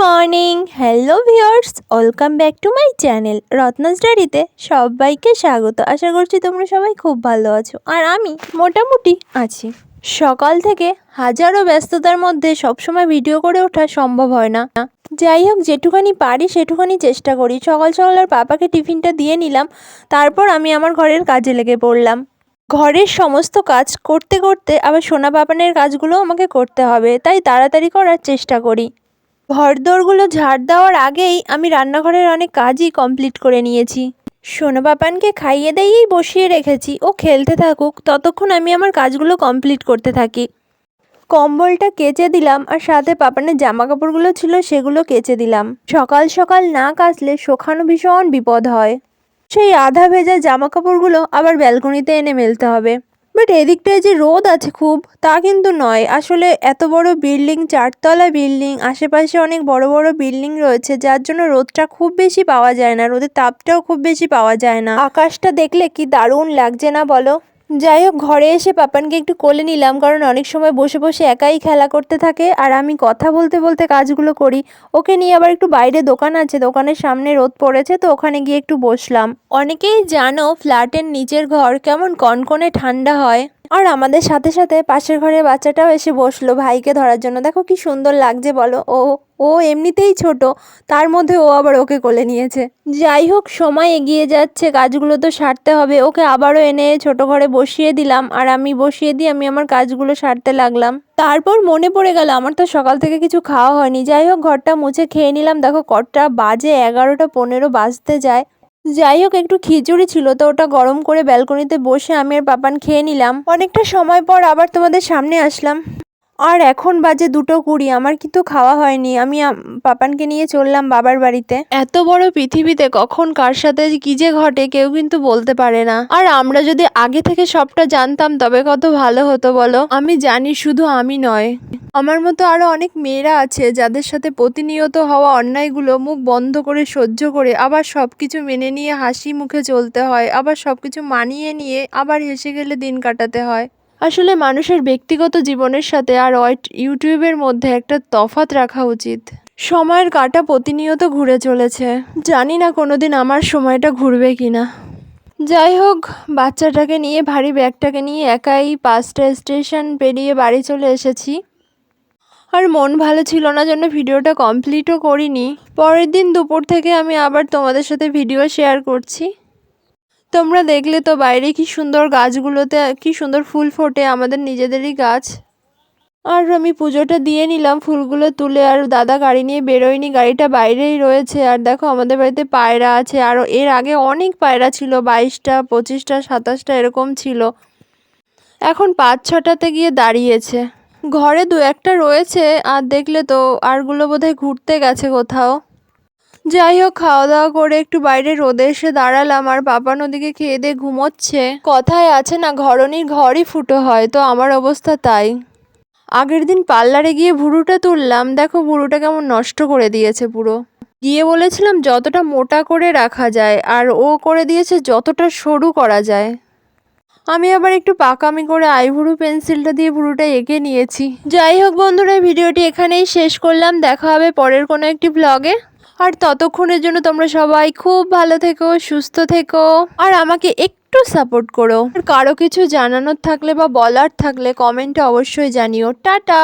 Morning hello viewers welcome back to my channel Ratnas ডায়েরিতে সবাইকে স্বাগত। আশা করছি তোমরা সবাই খুব ভালো আছো। আর আমি মোটামুটি আছি। সকাল থেকে হাজারো ব্যস্ততার মধ্যে সবসময় ভিডিও করে ওঠা সম্ভব হয় না। যাই হোক, যেটুখানি পারি সেটুখানি চেষ্টা করি। সকাল সকাল আর পাপাকে টিফিনটা দিয়ে নিলাম। তারপর আমি আমার ঘরের কাজে লেগে পড়লাম। ঘরের সমস্ত কাজ করতে করতে আবার সোনা পাপানের কাজগুলো আমাকে করতে হবে। তাই তাড়াতাড়ি করার চেষ্টা করি। ঘরদোরগুলো ঝাড় দেওয়ার আগেই আমি রান্নাঘরের অনেক কাজই কমপ্লিট করে নিয়েছি। সোনা পাপানকে খাইয়ে দিয়েই বসিয়ে রেখেছি। ও খেলতে থাকুক, ততক্ষণ আমি আমার কাজগুলো কমপ্লিট করতে থাকি। কম্বলটা কেচে দিলাম আর সাথে পাপানের জামা কাপড়গুলো ছিল সেগুলো কেচে দিলাম। সকাল সকাল না কাচলে শোখানো ভীষণ বিপদ হয়। সেই আধা ভেজা জামা কাপড়গুলো আবার ব্যালকনিতে এনে মেলতে হবে। বাট এদিকটায় যে রোদ আছে খুব, তা কিন্তু নয়। আসলে এত বড় বিল্ডিং চারতলা বিল্ডিং আশেপাশে অনেক বড় বড় বিল্ডিং রয়েছে, যার জন্য রোদটা খুব বেশি পাওয়া যায় না। রোদের তাপটাও খুব বেশি পাওয়া যায় না। আকাশটা দেখলে কি দারুণ লাগছে না বলো? যাই হোক, ঘরে এসে পাপানকে একটু কোলে নিলাম, কারণ অনেক সময় বসে বসে একাই খেলা করতে থাকে। আর আমি কথা বলতে বলতে কাজগুলো করি। ওকে নিয়ে আবার একটু বাইরে দোকান আছে, দোকানের সামনে রোদ পড়েছে, তো ওখানে গিয়ে একটু বসলাম। অনেকেই জানো, ফ্ল্যাটের নিচের ঘর কেমন কনকনে ঠান্ডা হয়। আর আমাদের সাথে সাথে পাশের ঘরের বাচ্চাটাও এসে বসল ভাইকে ধরার জন্য। দেখো কি সুন্দর লাগছে বলো। ও ও এমনিতেই ছোট, তার মধ্যে ও আবার ওকে কোলে নিয়েছে। যাই হোক, সময় এগিয়ে যাচ্ছে, কাজগুলো তো সারতে হবে। ওকে আবারও এনে ছোট ঘরে বসিয়ে দিলাম। আর আমি বসিয়ে দিয়ে আমি আমার কাজগুলো সারতে লাগলাম। তারপর মনে পড়ে গেল, আমার তো সকাল থেকে কিছু খাওয়া হয়নি। যাই হোক, ঘরটা মুছে খেয়ে নিলাম। দেখো কটা বাজে, এগারোটা পনেরো বাজতে যায়। যাই হোক, একটু খিচুড়ি ছিল তো, ওটা গরম করে ব্যালকনিতে বসে আমি আর পাপান খেয়ে নিলাম। অনেকটা সময় পর আবার তোমাদের সামনে আসলাম। আর এখন বাজে দুটো কুড়ি, আমার কিন্তু খাওয়া হয়নি। আমি পাপানকে নিয়ে চললাম বাবার বাড়িতে। এত বড় পৃথিবীতে কখন কার সাথে কি যে ঘটে কেউ কিন্তু বলতে পারে না। আর আমরা যদি আগে থেকে সবটা জানতাম, তবে কত ভালো হতো বলো? আমি জানি শুধু আমি নয়। আমার মতো আরও অনেক মেয়েরা আছে, যাদের সাথে প্রতিনিয়ত হওয়া অন্যায়গুলো মুখ বন্ধ করে, সহ্য করে, আবার সবকিছু মেনে নিয়ে হাসি মুখে চলতে হয়, আবার সবকিছু মানিয়ে নিয়ে আবার হেসে গেলে দিন কাটাতে হয়। আসলে মানুষের ব্যক্তিগত জীবনের সাথে আর ইউটিউবের মধ্যে একটা তফাৎ রাখা উচিত। সময়ের কাটা প্রতিনিয়ত ঘুরে চলেছে। জানি না কোনোদিন আমার সময়টা ঘুরবে কি না যাই হোক, বাচ্চাটাকে নিয়ে, ভারী ব্যাগটাকে নিয়ে একাই পাঁচটা স্টেশন পেরিয়ে বাড়ি চলে এসেছি। আর মন ভালো ছিল না জন্য ভিডিওটা কমপ্লিটও করিনি। পরের দিন দুপুর থেকে আমি আবার তোমাদের সাথে ভিডিও শেয়ার করছি। তোমরা দেখলে তো বাইরে কি সুন্দর গাছগুলোতে, কি সুন্দর ফুল ফোটে, আমাদের নিজেদেরই গাছ। আর আমি পুজোটা দিয়ে নিলাম ফুলগুলো তুলে, আর দাদা গাড়ি নিয়ে বেরোয়নি, গাড়িটা বাইরেই রয়েছে। আর দেখো, আমাদের বাড়িতে পায়রা আছে, আর এর আগে অনেক পায়রা ছিল, বাইশটা, পঁচিশটা, সাতাশটা এরকম ছিল। এখন পাঁচ ছটাতে গিয়ে দাঁড়িয়েছে। ঘরে দু একটা রয়েছে, আর দেখলে তো, আরগুলো বোধহয় ঘুরতে গেছে কোথাও। যাই হোক খাওয়া দাওয়া করে একটু বাইরে রোদে এসে দাঁড়ালাম আর পাপা নদীকে খেয়ে দিয়ে ঘুমোচ্ছে। কথায় আছে না ঘরনির ঘরই ফুটো হয়, তো আমার অবস্থা তাই। আগের দিন পার্লারে গিয়ে ভুরুটা তুললাম, দেখো ভুরুটা কেমন নষ্ট করে দিয়েছে পুরো। গিয়ে বলেছিলাম, যতটা মোটা করে রাখা যায়, আর ও করে দিয়েছে যতটা সরু করা যায়। আমি আবার একটু পাকামি করে আইভুরু পেন্সিলটা দিয়ে ভুরুটা এঁকে নিয়েছি। যাই হোক বন্ধুরা ভিডিওটি এখানেই শেষ করলাম। দেখা হবে পরের কোনো একটি ব্লগে আর ততক্ষণের জন্য তোমরা সবাই খুব ভালো থেকো, সুস্থ থেকো আর আমাকে একটু সাপোর্ট করো। আর কারও কিছু জানানোর থাকলে বা বলার থাকলে কমেন্টে অবশ্যই জানিও। টাটা!